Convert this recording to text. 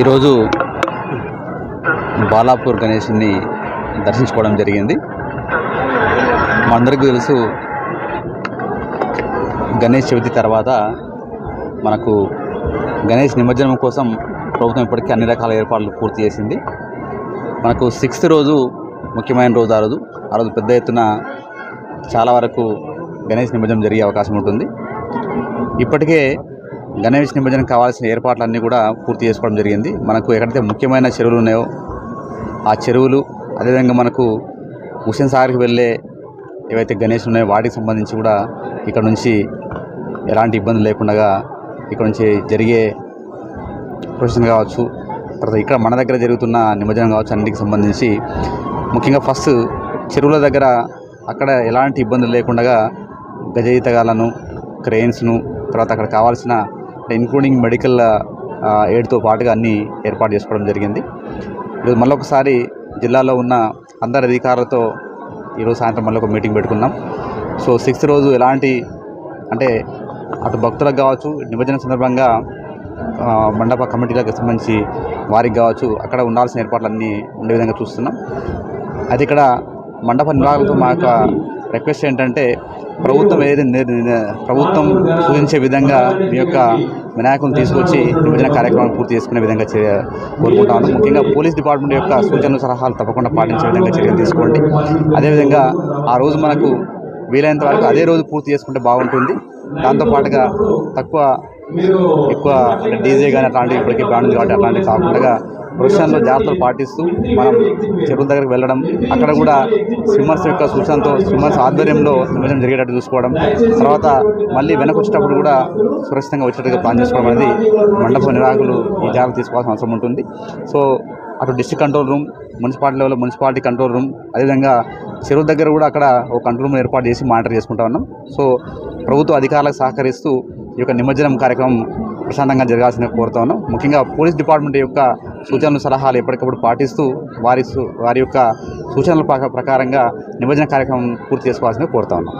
ఈరోజు బాలాపూర్ గణేష్ని దర్శించుకోవడం జరిగింది. మనందరికీ తెలుసు గణేష్ చవితి తర్వాత మనకు గణేష్ నిమజ్జనం కోసం ప్రభుత్వం ఇప్పటికీ అన్ని రకాల ఏర్పాట్లు పూర్తి చేసింది. మనకు సిక్స్త్ రోజు ముఖ్యమైన రోజు ఆ రోజు. ఆ రోజు పెద్ద ఎత్తున చాలా వరకు గణేష్ నిమజ్జనం జరిగే అవకాశం ఉంటుంది. ఇప్పటికే గణేష్ నిమజ్జనం కావాల్సిన ఏర్పాట్లన్నీ కూడా పూర్తి చేసుకోవడం జరిగింది. మనకు ఎక్కడైతే ముఖ్యమైన చెరువులు ఉన్నాయో ఆ చెరువులు అదేవిధంగా మనకు హుస్సేన్ సాగర్కి వెళ్ళే ఏవైతే గణేష్ ఉన్నాయో వాటికి సంబంధించి కూడా ఇక్కడ నుంచి ఎలాంటి ఇబ్బందులు లేకుండా ఇక్కడ నుంచి జరిగే ప్రొసెషన్ కావచ్చు తర్వాత ఇక్కడ మన దగ్గర జరుగుతున్న నిమజ్జనం కావచ్చు అన్నిటికి సంబంధించి ముఖ్యంగా ఫస్ట్ చెరువుల దగ్గర అక్కడ ఎలాంటి ఇబ్బందులు లేకుండా గజయితగాలను క్రెయిన్స్ను తర్వాత అక్కడ కావాల్సిన ఇన్క్లూడింగ్ మెడికల్ ఎయిడ్తో పాటుగా అన్నీ ఏర్పాటు చేసుకోవడం జరిగింది. ఈరోజు మళ్ళొకసారి జిల్లాలో ఉన్న అందరి అధికారులతో ఈరోజు సాయంత్రం మళ్ళీ ఒక మీటింగ్ పెట్టుకున్నాం. సో సిక్స్త్ రోజు ఎలాంటి అంటే అటు భక్తులకు కావచ్చు నిమజ్జనం సందర్భంగా మండప కమిటీలకు సంబంధించి వారికి కావచ్చు అక్కడ ఉండాల్సిన ఏర్పాట్లన్నీ ఉండే విధంగా చూస్తున్నాం. అయితే ఇక్కడ మండప నిర్వాహకులతో మా యొక్క రిక్వెస్ట్ ఏంటంటే ప్రభుత్వం ఏదైతే ప్రభుత్వం సూచించే విధంగా మీ యొక్క వినాయకులను తీసుకొచ్చి విభజన కార్యక్రమాలు పూర్తి చేసుకునే విధంగా చర్య కోరుకుంటాను ముఖ్యంగా పోలీస్ డిపార్ట్మెంట్ యొక్క సూచనలు సలహాలు తప్పకుండా పాటించే విధంగా చర్యలు తీసుకోండి. అదేవిధంగా ఆ రోజు మనకు వీలైనంత వరకు అదే రోజు పూర్తి చేసుకుంటే బాగుంటుంది. దాంతోపాటుగా తక్కువ ఎక్కువ డీజే కానీ అట్లాంటివి ఇప్పటికీ బ్రాండ్ కాబట్టి అట్లాంటివి కాకుండా ప్రొఫెషన్లో జాగ్రత్తలు పాటిస్తూ మనం చెరువుల దగ్గరికి వెళ్ళడం అక్కడ కూడా స్విమ్మర్స్ యొక్క సూచనతో స్విమ్మర్స్ ఆధ్వర్యంలో నిమజ్జనం జరిగేటట్టు చూసుకోవడం తర్వాత మళ్ళీ వెనక వచ్చేటప్పుడు కూడా సురక్షితంగా వచ్చేటట్టుగా ప్లాన్ చేసుకోవడం అనేది మండప నిరాకులు ఈ జాగ్రత్త తీసుకోవాల్సిన అవసరం ఉంటుంది. సో అటు డిస్టిక్ కంట్రోల్ రూమ్ మున్సిపాలిటీ లెవెల్లో మున్సిపాలిటీ కంట్రోల్ రూమ్ అదేవిధంగా చెరువు దగ్గర కూడా అక్కడ ఒక కంట్రోల్ రూమ్ ఏర్పాటు చేసి మానిటర్ చేసుకుంటా ఉన్నాం. సో ప్రభుత్వ అధికారులకు సహకరిస్తూ ఈ యొక్క నిమజ్జనం కార్యక్రమం ప్రశాంతంగా జరగాల్సిన కోరుతా ఉన్నాం. ముఖ్యంగా పోలీస్ డిపార్ట్మెంట్ యొక్క సూచనలు సలహాలు ఎప్పటికప్పుడు పాటిస్తూ వారి సు- వారి యొక్క సూచనల ప్రకారంగా నిమజ్జన కార్యక్రమం పూర్తి చేసుకోవాల్సిందిగా కోరుతా ఉన్నాం.